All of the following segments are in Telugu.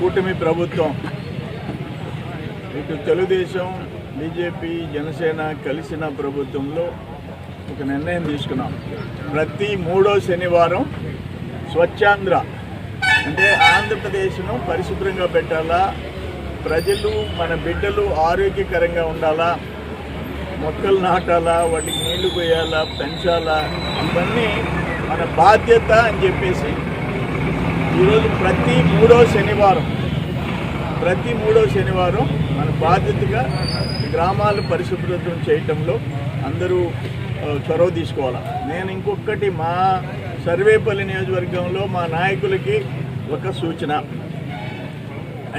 కూటమి ప్రభుత్వం. ఇటు తెలుగుదేశం బీజేపీ జనసేన కలిసిన ప్రభుత్వంలో ఒక నిర్ణయం తీసుకున్నాం. ప్రతి మూడో శనివారం స్వచ్ఛాంధ్ర అంటే ఆంధ్రప్రదేశ్ను పరిశుభ్రంగా పెట్టాలా? ప్రజలు మన బిడ్డలు ఆరోగ్యకరంగా ఉండాలా? మొక్కలు నాటాలా? వాటికి నీళ్ళు పోయాలా? పెంచాలా? ఇవన్నీ మన బాధ్యత అని చెప్పేసి ఈరోజు ప్రతి మూడో శనివారం ప్రతి మూడో శనివారం మన బాధ్యతగా గ్రామాలు పరిశుభ్రతం చేయటంలో అందరూ చొరవ తీసుకోవాలి? నేను ఇంకొకటి మా సర్వేపల్లి నియోజకవర్గంలో మా నాయకులకి ఒక సూచన.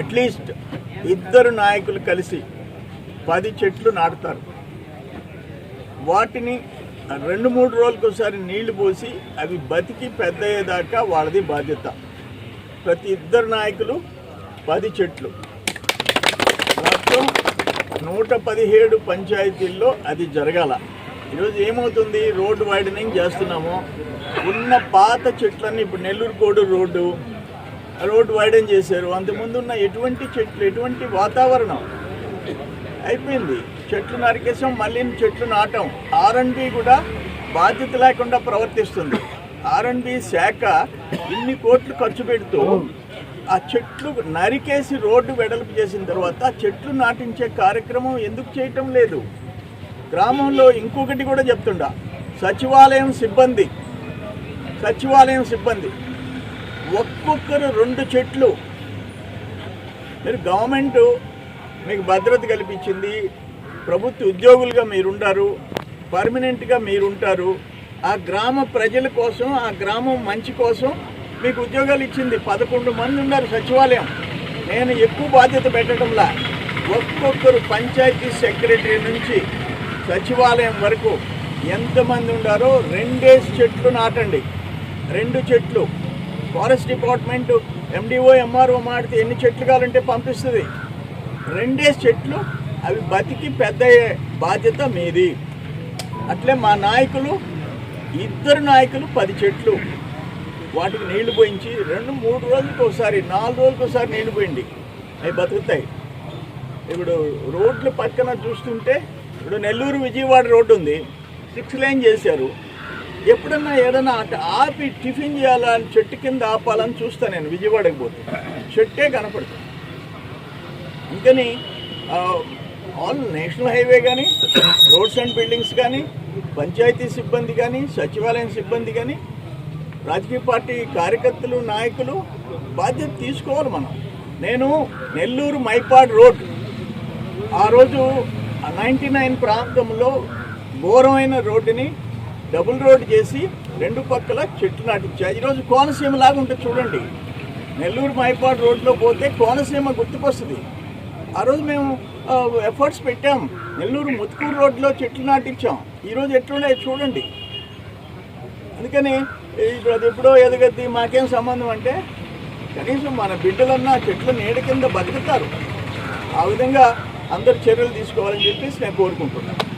అట్లీస్ట్ ఇద్దరు నాయకులు కలిసి పది చెట్లు నాటుతారు. వాటిని రెండు మూడు రోజులకు ఒకసారి నీళ్ళు పోసి అవి బతికి పెద్దయ్యేదాకా వాళ్ళది బాధ్యత. ప్రతి ఇద్దరు నాయకులు పది చెట్లు. మొత్తం నూట పదిహేడు పంచాయతీల్లో అది జరగాల. ఈరోజు ఏమవుతుంది? రోడ్డు వైడనింగ్ చేస్తున్నాము. ఉన్న పాత చెట్లన్నీ ఇప్పుడు నెల్లూరు కోడు రోడ్డు రోడ్డు వైడన్ చేశారు. అంతకుముందు ఉన్న ఎటువంటి చెట్లు ఎటువంటి వాతావరణం? అయిపోయింది. చెట్లు నరికేసాం మళ్ళీ చెట్లు నాటం. ఆర్ఎండ్బి కూడా బాధ్యత లేకుండా ప్రవర్తిస్తుంది. ఆర్ఎండ్బి శాఖ ఇన్ని కోట్లు ఖర్చు పెడుతూ ఆ చెట్లు నరికేసి రోడ్డు వెడల్పు చేసిన తర్వాత ఆ చెట్లు నాటించే కార్యక్రమం ఎందుకు చేయటం లేదు? గ్రామంలో ఇంకొకటి కూడా చెప్తుండా సచివాలయం సిబ్బంది సచివాలయం సిబ్బంది ఒక్కొక్కరు రెండు చెట్లు. మీరు గవర్నమెంట్ మీకు భద్రత కల్పించింది ప్రభుత్వ ఉద్యోగులుగా మీరుండారు పర్మనెంట్గా మీరుంటారు ఆ గ్రామ ప్రజల కోసం ఆ గ్రామం మంచి కోసం మీకు ఉద్యోగాలు ఇచ్చింది. పదకొండు మంది ఉన్నారు సచివాలయం. నేను ఎక్కువ బాధ్యత పెట్టడంలా ఒక్కొక్కరు పంచాయతీ సెక్రటరీ నుంచి సచివాలయం వరకు ఎంతమంది ఉండారో రెండేసి చెట్లు నాటండి. రెండు చెట్లు. ఫారెస్ట్ డిపార్ట్మెంట్ ఎండిఓ ఎంఆర్ఓ మాడితే ఎన్ని చెట్లు కావాలంటే పంపిస్తుంది. రెండే చెట్లు అవి బతికి పెద్ద బాధ్యత మీది. అట్లే మా నాయకులు ఇద్దరు నాయకులు పది చెట్లు. వాటికి నీళ్ళు పోయించి రెండు మూడు రోజులకి ఒకసారి నాలుగు రోజులకి ఒకసారి నీళ్ళు పోయింది. అవి బతుకుతాయి. ఇప్పుడు రోడ్ల పక్కన చూస్తుంటే ఇప్పుడు నెల్లూరు విజయవాడ రోడ్డు ఉంది. సిక్స్ లైన్ చేశారు. ఎప్పుడన్నా ఏదన్నా ఆపి టిఫిన్ చేయాలని చెట్టు కింద ఆపాలని చూస్తాను నేను విజయవాడకి పోతే. చెట్టే కనపడుతుంది అందుకని ఆల్ నేషనల్ హైవే కానీ రోడ్స్ అండ్ బిల్డింగ్స్ కానీ పంచాయతీ సిబ్బంది కానీ సచివాలయం సిబ్బంది కానీ రాజకీయ పార్టీ కార్యకర్తలు నాయకులు బాధ్యత తీసుకోవాలి మనం. నేను నెల్లూరు మైపాడ్ రోడ్. ఆ రోజు నైంటీ నైన్ ప్రాంతంలో ఘోరమైన రోడ్డుని డబుల్ రోడ్ చేసి రెండు పక్కల చెట్లు నాటించా. ఈరోజు కోనసీమ లాగా ఉంటుంది చూడండి. నెల్లూరు మైపాడ్ రోడ్లో పోతే కోనసీమ గుర్తుకొస్తుంది. ఆ రోజు మేము ఎఫర్ట్స్ పెట్టాం. నెల్లూరు ముత్కూరు రోడ్లో చెట్లు నాటించాం. ఈరోజు ఎట్లుండే చూడండి. అందుకని ఇప్పుడు అది ఎప్పుడో ఎదగద్ది మాకేం సంబంధం అంటే కనీసం మన బిడ్డలన్నా చెట్ల నీడ కింద బతుకుతారు. ఆ విధంగా అందరు చర్యలు తీసుకోవాలని చెప్పేసి నేను కోరుకుంటున్నాను.